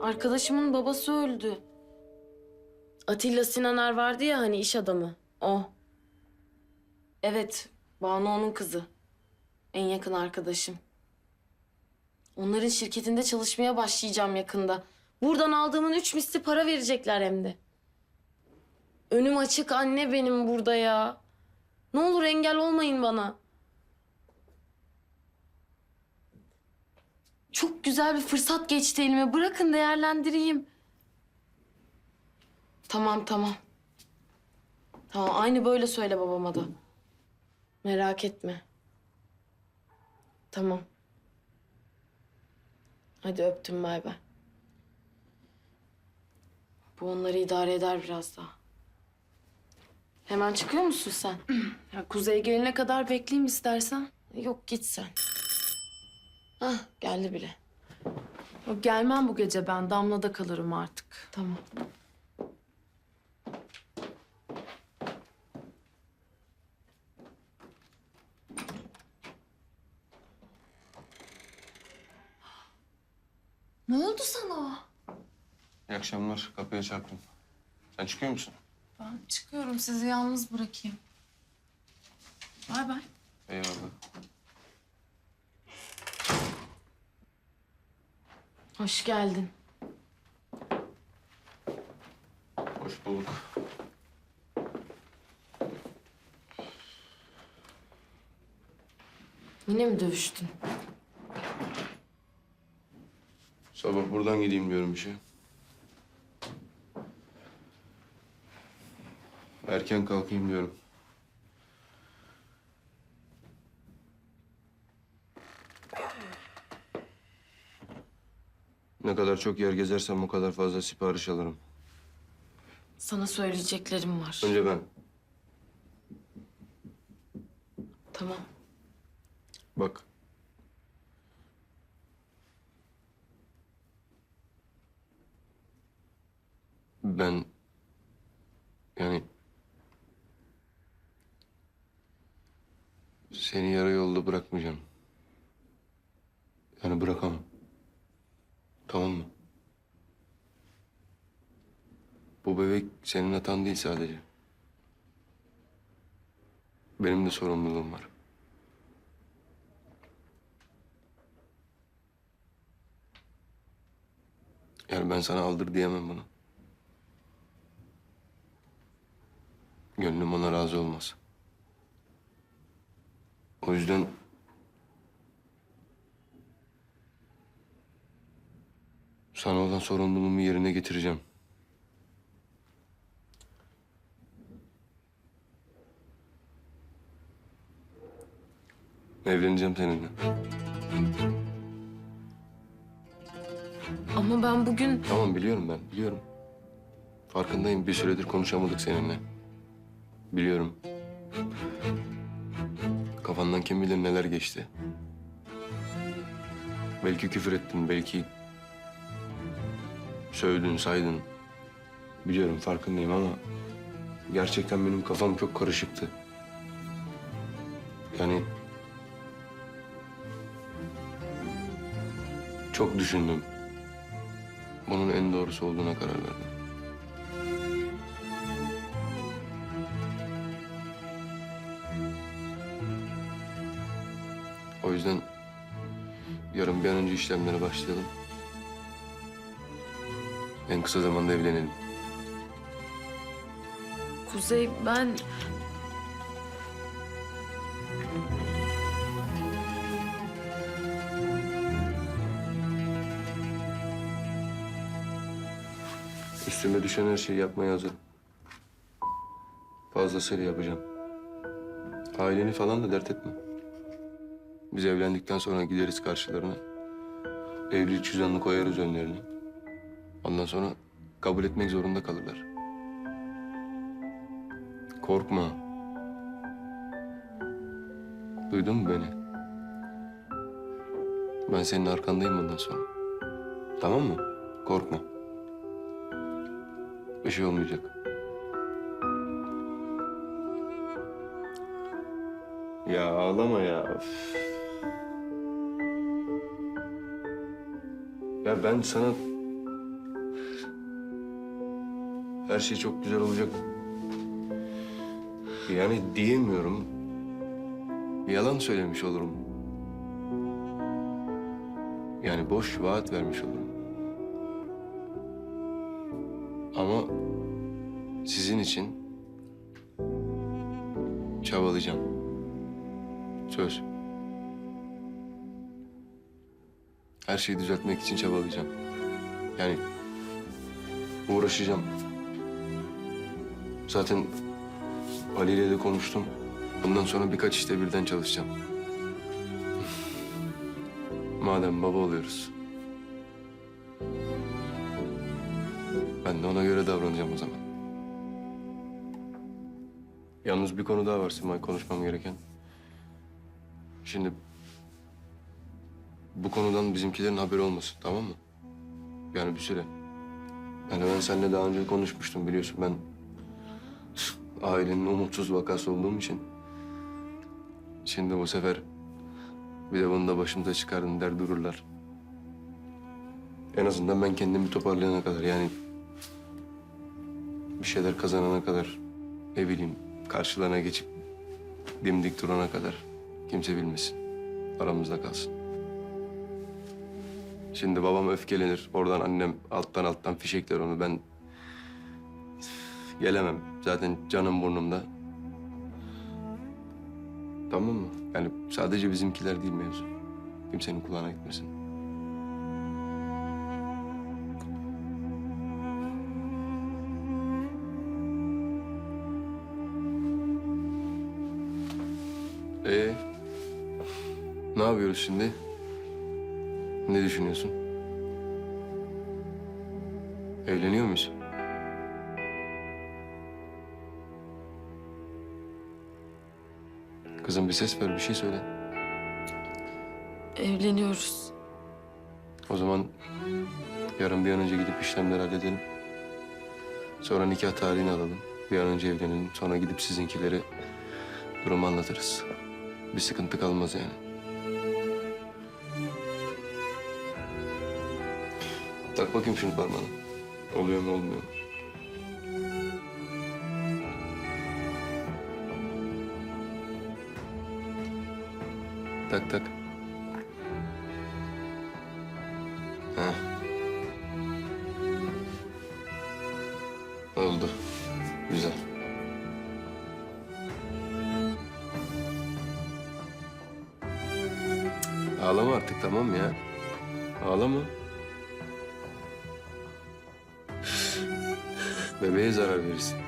Arkadaşımın babası öldü. Atilla Sinaner vardı ya hani iş adamı. O. Evet, Banu onun kızı. En yakın arkadaşım. Onların şirketinde çalışmaya başlayacağım yakında. Buradan aldığımın üç misli para verecekler hem de. Önüm açık anne benim burada ya. Ne olur engel olmayın bana. Çok güzel bir fırsat geçti elime. Bırakın değerlendireyim. Tamam tamam. Tamam aynı böyle söyle babama da. Merak etme. Tamam. Hadi öptüm bay bay. Bu onları idare eder biraz daha. Hemen çıkıyor musun sen? Ya Kuzey gelene kadar bekleyeyim istersen. Yok git sen. Hah geldi bile. Yok, gelmem bu gece ben. Damla'da kalırım artık. Tamam. Ne oldu sana? İyi akşamlar. Kapıya çarptım. Sen çıkıyor musun? Ben çıkıyorum. Sizi yalnız bırakayım. Bay bay. Eyvallah. Hoş geldin. Hoş bulduk. Yine mi dövüştün? Sabah buradan gideyim diyorum işe. Erken kalkayım diyorum. Ne kadar çok yer gezersem o kadar fazla sipariş alırım. Sana söyleyeceklerim var. Önce ben. Tamam. Bak. Ben yani seni yarı yolda bırakmayacağım. Yani bırakamam. Tamam mı? Bu bebek senin hatan değil sadece. Benim de sorumluluğum var. Yani ben sana aldır diyemem bunu. Gönlüm ona razı olmaz. O yüzden... Sana olan sorumluluğumu yerine getireceğim. Evleneceğim seninle. Ama ben bugün... Tamam biliyorum ben, biliyorum. Farkındayım bir süredir konuşamadık seninle. Biliyorum. Kafandan kim bilir neler geçti. Belki küfür ettin, belki sövdün, saydın. Biliyorum farkındayım ama gerçekten benim kafam çok karışıktı. Yani çok düşündüm. Bunun en doğrusu olduğuna karar verdim. O yüzden yarın bir an önce işlemlere başlayalım. En kısa zamanda evlenelim. Kuzey ben... Üstüme düşen her şeyi yapmaya hazırım. Fazlasıyla yapacağım. Aileni falan da dert etme. Biz evlendikten sonra gideriz karşılarına. Evlilik cüzdanını koyarız önlerine. Ondan sonra kabul etmek zorunda kalırlar. Korkma. Duydun mu beni? Ben senin arkandayım bundan sonra. Tamam mı? Korkma. Bir şey olmayacak. Ya ağlama ya. Ya ben sana her şey çok güzel olacak. Yani diyemiyorum. Yalan söylemiş olurum. Yani boş vaat vermiş olurum. Ama sizin için çabalayacağım. Söz. Her şeyi düzeltmek için çabalayacağım. Yani uğraşacağım. Zaten Ali ile de konuştum. Bundan sonra birkaç işte birden çalışacağım. Madem baba oluyoruz. Ben de ona göre davranacağım o zaman. Yalnız bir konu daha var Simay konuşmam gereken. Şimdi bu konudan bizimkilerin haberi olmasın tamam mı? Yani bir süre. Yani ben seninle daha önce konuşmuştum biliyorsun ben ailenin umutsuz vakası olduğum için. Şimdi bu sefer bir de bunu da başımıza çıkardın der dururlar. En azından ben kendimi toparlayana kadar yani bir şeyler kazanana kadar ne bileyim karşılarına geçip dimdik durana kadar kimse bilmesin. Aramızda kalsın. Şimdi babam öfkelenir. Oradan annem alttan alttan fişekler onu. Ben gelemem. Zaten canım burnumda. Tamam mı? Yani sadece bizimkiler değil mevzu. Kimsenin kulağına gitmesin. Ee, ne yapıyoruz şimdi? Ne düşünüyorsun? Evleniyor muyuz? Kızım bir ses ver, bir şey söyle. Evleniyoruz. O zaman yarın bir an önce gidip işlemleri halledelim. Sonra nikah tarihini alalım. Bir an önce evlenelim. Sonra gidip sizinkileri durumu anlatırız. Bir sıkıntı kalmaz yani. Tak bakayım şunu parmağına. Oluyor mu olmuyor mu? Tak tak. Ha. Oldu. Güzel. Ağlama artık tamam ya. Ağlama. Bebeğe zarar verirsin.